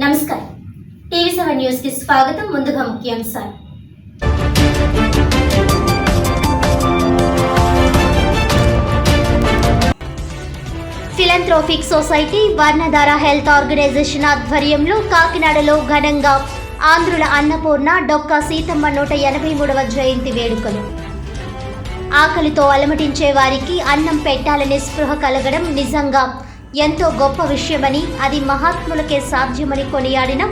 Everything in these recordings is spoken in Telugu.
నమస్కారం. టీవీ సెవెన్ న్యూస్కి స్వాగతం. ముందుగా ముఖ్యాంశాలు. Philanthropic society Varnadhara health organisation ఆధ్వర్యంలో కాకినాడలో ఘనంగా ఆంధ్రుల అన్నపూర్ణ డొక్కా సీతమ్మ నూట ఎనభై మూడవ జయంతి వేడుకలు. ఆకలితో అలమటించే వారికి అన్నం పెట్టాలనే స్పృహ కలగడం నిజంగా ఎంతో గొప్ప విషయమని అది మహాత్ములకే సాధ్యమని కొనియాడిన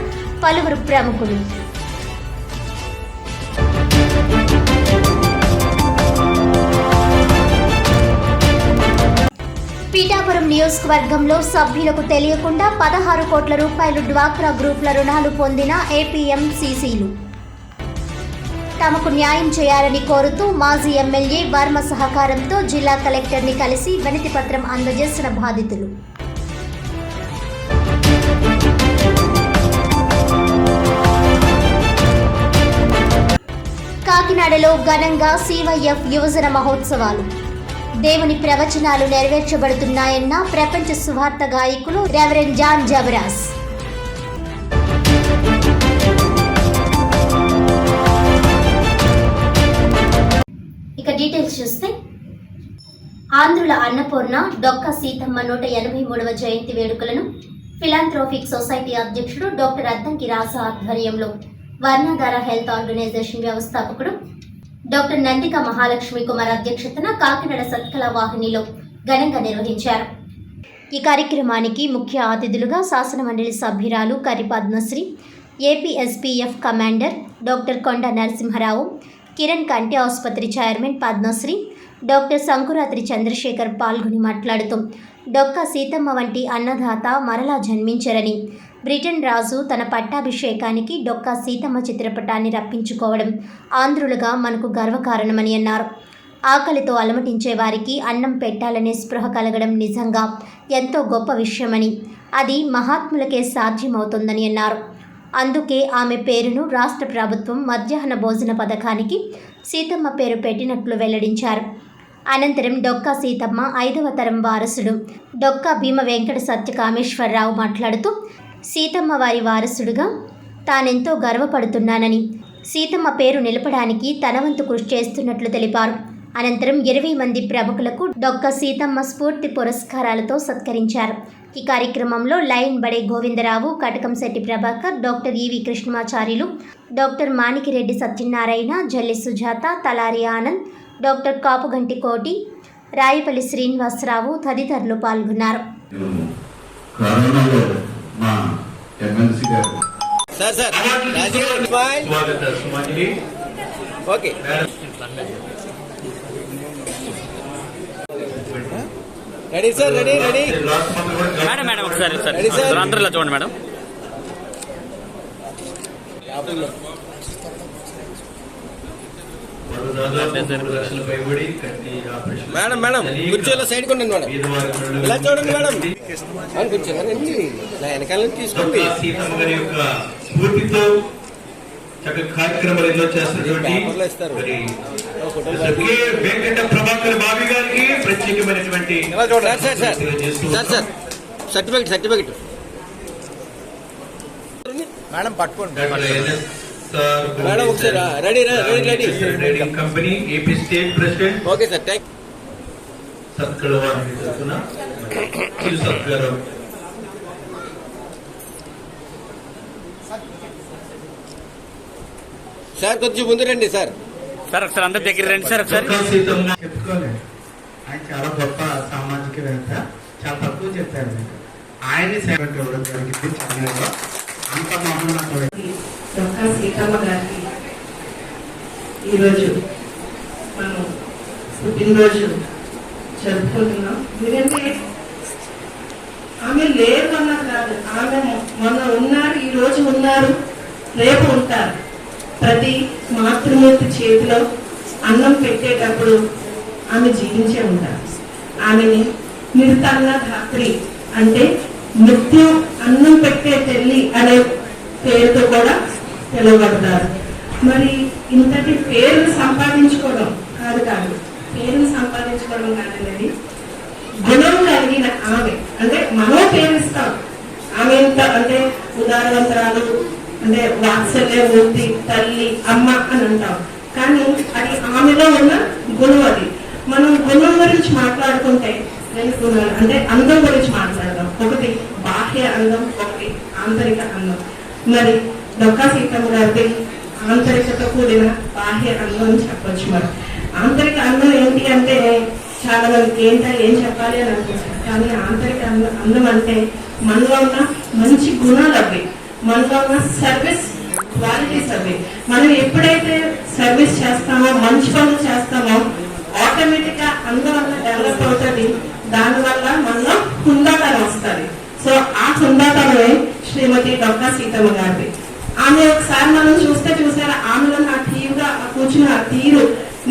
పలువురు ప్రముఖులు. పీఠాపురం నియోజకవర్గంలో సభ్యులకు తెలియకుండా పదహారు కోట్ల రూపాయలు డ్వాక్రా గ్రూప్ల రుణాలు పొందిన ఏపీఎంసీసీలు. తమకు న్యాయం చేయాలని కోరుతూ మాజీ ఎమ్మెల్యే వర్మ సహకారంతో జిల్లా కలెక్టర్ని కలిసి వినతిపత్రం అందజేసిన బాధితులు. కాకినాడలో ఘనంగా సివైఎఫ్ యువజన మహోత్సవాలు. దేవుని ప్రవచనాలు నెరవేర్చబడుతున్నాయన్న ప్రపంచ సువార్త గాయకులు రెవరెండ్ జాన్ జబరాస్. ఇక డీటెయిల్స్ చూస్తే ఆంధ్రుల అన్నపూర్ణ డొక్క సీతమ్మ నూట ఎనభై మూడవ జయంతి వేడుకలను ఫిలాంథ్రోఫిక్ సొసైటీ అధ్యక్షుడు డాక్టర్ అద్దంకి రాసా ఆధ్వర్యంలో వర్ణాధార హెల్త్ ఆర్గనైజేషన్ వ్యవస్థాపకుడు డాక్టర్ నందిక మహాలక్ష్మి కుమార్ అధ్యక్షతన కాకినాడ సత్కళ వాహినిలో ఘనంగా నిర్వహించారు. ఈ కార్యక్రమానికి ముఖ్య అతిథులుగా శాసనమండలి సభ్యురాలు కరి పద్మశ్రీ ఏపీఎస్పీఎఫ్ కమాండర్ డాక్టర్ కొండ నరసింహరావు కిరణ్ కంటి ఆసుపత్రి చైర్మన్ పద్మశ్రీ డాక్టర్ శంకురాత్రి చంద్రశేఖర్ పాల్గొని మాట్లాడుతూ డొక్క సీతమ్మ వంటి అన్నదాత మరలా జన్మించరని బ్రిటన్ రాజు తన పట్టాభిషేకానికి డొక్కా సీతమ్మ చిత్రపటాన్ని రప్పించుకోవడం ఆంధ్రులుగా మనకు గర్వకారణమని అన్నారు. ఆకలితో అలమటించే వారికి అన్నం పెట్టాలనే స్పృహ కలగడం నిజంగా ఎంతో గొప్ప విషయమని అది మహాత్ములకే సాధ్యమవుతుందని అన్నారు. అందుకే ఆమె పేరును రాష్ట్ర ప్రభుత్వం మధ్యాహ్న భోజన పథకానికి సీతమ్మ పేరు పెట్టినట్లు వెల్లడించారు. అనంతరం డొక్కా సీతమ్మ ఐదవ తరం వారసుడు డొక్కా భీమ వెంకట సత్య కామేశ్వరరావు మాట్లాడుతూ సీతమ్మ వారి వారసుడుగా తానెంతో గర్వపడుతున్నానని. సీతమ్మ పేరు నిలపడానికి తనవంతు కృషి చేస్తున్నట్లు తెలిపారు. అనంతరం ఇరవై మంది ప్రముఖులకు డొక్క సీతమ్మ స్ఫూర్తి పురస్కారాలతో సత్కరించారు. ఈ కార్యక్రమంలో lion Bade Govindarao Katakamsetti Prabhakar doctor E V Krishnamacharyulu doctor Manikireddy Satyanarayana Jalli Sujatha Talari Anand doctor Kapuganti Koti Rayapalli Srinivasarao తదితరులు పాల్గొన్నారు. ఎమ్మెల్సీ గారు. Sir sir. రాజీవ్ గారు స్మైల్ స్వాగత సుమాంజలి okay. Ready sir ready ready. Madam madam ఒకసారి? ఒకసారి అందరిలో చూడండి మేడం. మూడు మేడం కుర్చీలో సైడ్ కొండండి మేడం. ఇలా చూడండి మేడం? అవును కూర్చోండి నా వెనకాల తీసుకోండి స్ఫూర్తితో కార్యక్రమాలు ఎన్నో చేస్తున్నటువంటి వెంకట ప్రభాకర్ బాబీ గారికి ప్రత్యేకమైనటువంటి సర్టిఫికెట్ సర్టిఫికెట్. మేడం పట్టుకోండి. మేడం ఒకసారి. Ready ready, ready. Trading company AP state president. Okay sir thank సత్కళ వారిని తరఫున చిరు సత్కారం సార్ కొంచెం ముందు రండి సార్. సార్ ఒకసారి అందరి దగ్గర రండి సార్ ఒకసారి. చెప్పుకోలేదు ఆయన చాలా గొప్ప సామాజికవేత్త చాలా తక్కువ చెప్పారు ఆయనే సేవకు ఇవ్వడం జరిగింది చెన్నైలో. అంత మహోన్నత డొక్కా సీతమ్మ గారికి ఈరోజు మనం పుట్టినరోజు జరుపుకుంటున్నాం. ఎందుకంటే ఆమె లేరు అన్నది కాదు. ఆమె మొన్న ఉన్నారు ఈ రోజు ఉన్నారు రేపు ఉంటారు. ప్రతి మాతృమూర్తి చేతిలో అన్నం పెట్టేటప్పుడు ఆమె జీవించే ఉంటారు. ఆమెని నిరుతన్న ధాత్రి అంటే మృత్యు అన్నం పెట్టే తల్లి అనే పేరుతో కూడా పిలువబడతారు మరి ఇంతటి పేరును సంపాదించుకోవడం కాదు కాదు పేరును సంపాదించుకోవడం కాదండి. గుణం కలిగిన ఆమె అంటే మనం పేరుస్తాం ఆమె ఎంత అంటే ఉదారవంతరాలు అంటే వాత్సల్య మూర్తి తల్లి అమ్మ అని అంటాం. కానీ అది ఆమెలో ఉన్న గుణం అది. మనం గుణం గురించి మాట్లాడుకుంటే రెండు గుణాలు అంటే అందం గురించి మాట్లాడదాం. ఒకటి బాహ్య అందం ఒకటి ఆంతరిక అందం. మరి డొక్కా సీతమ్మ గారిది ఆంతరికతో కూడిన బాహ్య అందం అని చెప్పొచ్చు మరి. ఆంతరిక అందం ఏంటి అంటే చాలా మందికి ఏంటో ఏం చెప్పాలి అని అనుకుంటారు. కానీ ఆంతరిక అందం అంటే మనలో ఉన్న మంచి గుణాలు అవి. మనలో ఉన్న సర్వీస్ క్వాలిటీస్ అవి మనం ఎప్పుడైతే సర్వీస్ చేస్తామో మంచి పనులు చేస్తామో ఆటోమేటిక్గా అందం వల్ల డెవలప్ అవుతుంది. దానివల్ల మనలో హుందాతనం వస్తుంది. సో ఆ హుందాతనమే శ్రీమతి డొక్కా సీతమ్మ గారిది. ఆమె ఒకసారి మనం చూస్తే చూసారా ఆమెలో నా తీరుగా కూర్చున్న తీరు.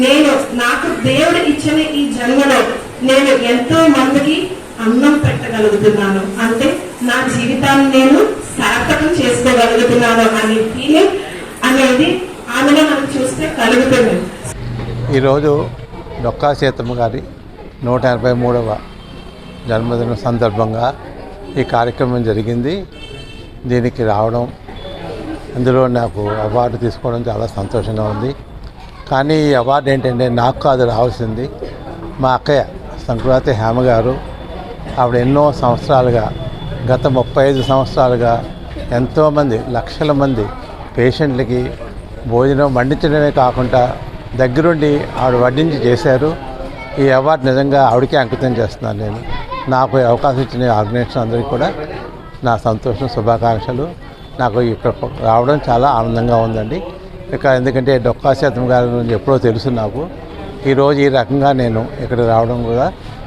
నేను నాకు దేవుడు ఇచ్చిన ఈ జన్మలో నేను ఎంతో మందికి అన్నం పెట్టగలుగుతున్నాను. అంటే నా జీవితాన్ని నేను సార్థకం చేసుకోగలుగుతున్నాను అనే ఫీలింగ్ అనేది ఆమెలో మనం చూస్తే కలుగుతుంది. ఈరోజు డొక్కా సీతమ్మ గారి నూట ఎనభై మూడవ జన్మదిన సందర్భంగా ఈ కార్యక్రమం జరిగింది. దీనికి రావడం అందులో నాకు అవార్డు తీసుకోవడం చాలా సంతోషంగా ఉంది. కానీ ఈ అవార్డు ఏంటంటే నాకు కాదు రావాల్సింది మా అక్కయ్య సంక్రాంతి హేమ గారు. ఆవిడ ఎన్నో సంవత్సరాలుగా గత ముప్పై ఐదు సంవత్సరాలుగా ఎంతోమంది లక్షల మంది పేషెంట్లకి భోజనం వండించడమే కాకుండా దగ్గరుండి ఆవిడ వడ్డించి చేశారు. ఈ అవార్డు నిజంగా ఆవిడకే అంకితం చేస్తున్నాను నేను. నాకు అవకాశం ఇచ్చిన ఆర్గనైజేషన్ అందరికీ కూడా నా సంతోషం శుభాకాంక్షలు. నాకు ఇక్కడ రావడం చాలా ఆనందంగా ఉందండి. ఇక్కడ ఎందుకంటే డొక్కా శాతం గారి గురించి ఎప్పుడో తెలుసు నాకు. ఈరోజు ఈ రకంగా నేను ఇక్కడ రావడం కూడా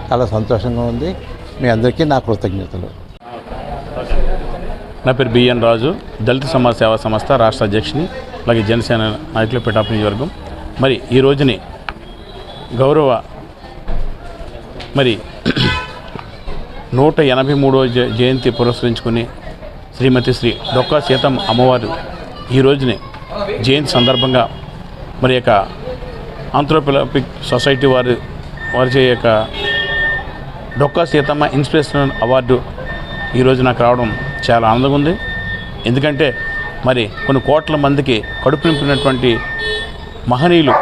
చాలా సంతోషంగా ఉంది. మీ అందరికీ నా కృతజ్ఞతలు. నా పేరు బిఎన్ రాజు. దళిత సమాజ సేవా సంస్థ రాష్ట్ర అధ్యక్షుని అలాగే జనసేన నాయకులు పిఠాపు నియోజకవర్గం. మరి ఈ రోజుని గౌరవ మరి నూట ఎనభై మూడవ జయంతి పురస్కరించుకుని శ్రీమతి శ్రీ డొక్కా సీతమ్మ అమ్మవారు ఈ రోజుని జయంతి సందర్భంగా మరి యొక్క ఆంథ్రోపిలాపిక్ సొసైటీ వారి వారి యొక్క డొక్కా సీతమ్మ ఇన్స్పిరేషనల్ అవార్డు ఈరోజు నాకు రావడం చాలా ఆనందంగా ఉంది. ఎందుకంటే మరి కొన్ని కోట్ల మందికి కడుపు నింపినటువంటి మహనీయులు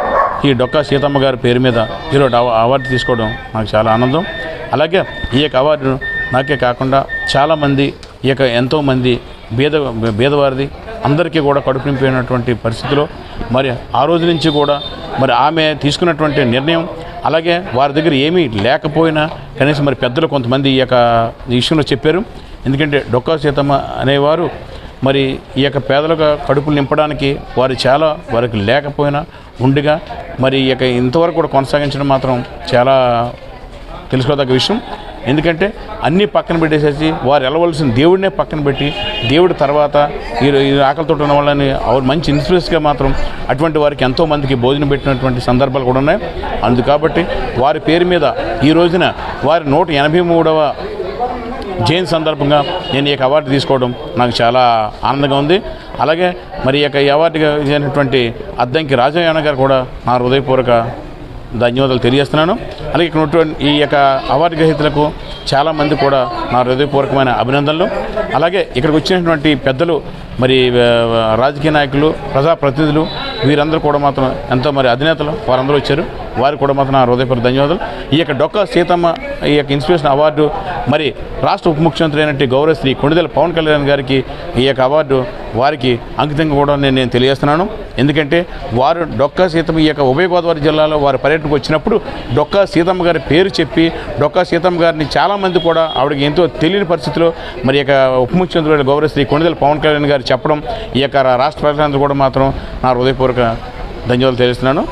ఈ డొక్కా సీతమ్మ గారి పేరు మీద ఈరోజు అవ- అవార్డు తీసుకోవడం నాకు చాలా ఆనందం. అలాగే ఈ యొక్క అవార్డును నాకే కాకుండా చాలామంది ఈ యొక్క ఎంతోమంది బీద బీదవారిది అందరికీ కూడా కడుపు నింపినటువంటి పరిస్థితిలో మరి ఆ రోజు నుంచి కూడా మరి ఆమె తీసుకున్నటువంటి నిర్ణయం అలాగే వారి దగ్గర ఏమీ లేకపోయినా కనీసం మరి పెద్దలు కొంతమంది ఈ యొక్క ఇష్యూలో విషయంలో చెప్పారు. ఎందుకంటే డొక్కా సీతమ్మ అనేవారు మరి ఈ యొక్క పేదలుగా కడుపులు నింపడానికి వారు చాలా వారికి లేకపోయినా ఉండిగా మరి ఈ యొక్క ఇంతవరకు కూడా కొనసాగించడం మాత్రం చాలా తెలుసుకోదగ్గ విషయం. ఎందుకంటే అన్నీ పక్కన పెట్టేసేసి వారు వెళ్ళవలసిన దేవుడినే పక్కన పెట్టి దేవుడి తర్వాత ఈ ఆకలితో ఉన్న వాళ్ళని మంచి ఇన్స్పిరెన్స్గా మాత్రం అటువంటి వారికి ఎంతోమందికి భోజనం పెట్టినటువంటి సందర్భాలు కూడా ఉన్నాయి. అందు కాబట్టి వారి పేరు మీద ఈ రోజున వారి నూట ఎనభై మూడవ జైన్ సందర్భంగా నేను ఈ యొక్క అవార్డు తీసుకోవడం నాకు చాలా ఆనందంగా ఉంది. అలాగే మరి ఈ యొక్క అవార్డుగా చేసినటువంటి అద్దంకి రాజయ్యన్న గారు కూడా నా హృదయపూర్వక ధన్యవాదాలు తెలియజేస్తున్నాను. అలాగే ఇక్కడ ఉన్నటువంటి ఈ యొక్క అవార్డు గ్రహీతలకు చాలామంది కూడా నా హృదయపూర్వకమైన అభినందనలు. అలాగే ఇక్కడికి వచ్చినటువంటి పెద్దలు మరి రాజకీయ నాయకులు ప్రజాప్రతినిధులు వీరందరూ కూడా మాత్రం ఎంతో మరి అధినేతలు వారందరూ వచ్చారు. వారికి కూడా మాత్రం నా హృదయపూర్వక ధన్యవాదాలు. ఈ యొక్క డొక్క సీతమ్మ ఈ యొక్క ఇన్స్పిరేషన్ అవార్డు మరి రాష్ట్ర ఉప ముఖ్యమంత్రి అయినటువంటి గౌరవశ్రీ కొండిదల పవన్ కళ్యాణ్ గారికి ఈ యొక్క అవార్డు వారికి అంకితంగా కూడా నేను నేను తెలియజేస్తున్నాను. ఎందుకంటే వారు డొక్కా సీతమ్మ ఈ యొక్క ఉభయ గోదావరి జిల్లాలో వారి పర్యటనకు వచ్చినప్పుడు డొక్కా సీతమ్మ గారి పేరు చెప్పి డొక్కా సీతమ్మ గారిని చాలామంది కూడా ఆవిడకి ఎంతో తెలియని పరిస్థితిలో మరి యొక్క ఉప ముఖ్యమంత్రి గౌరవశ్రీ కొండదల పవన్ కళ్యాణ్ గారు చెప్పడం ఈ యొక్క రాష్ట్ర ప్రజలందరూ కూడా మాత్రం నా హృదయపూర్వక ధన్యవాదాలు తెలుస్తున్నాను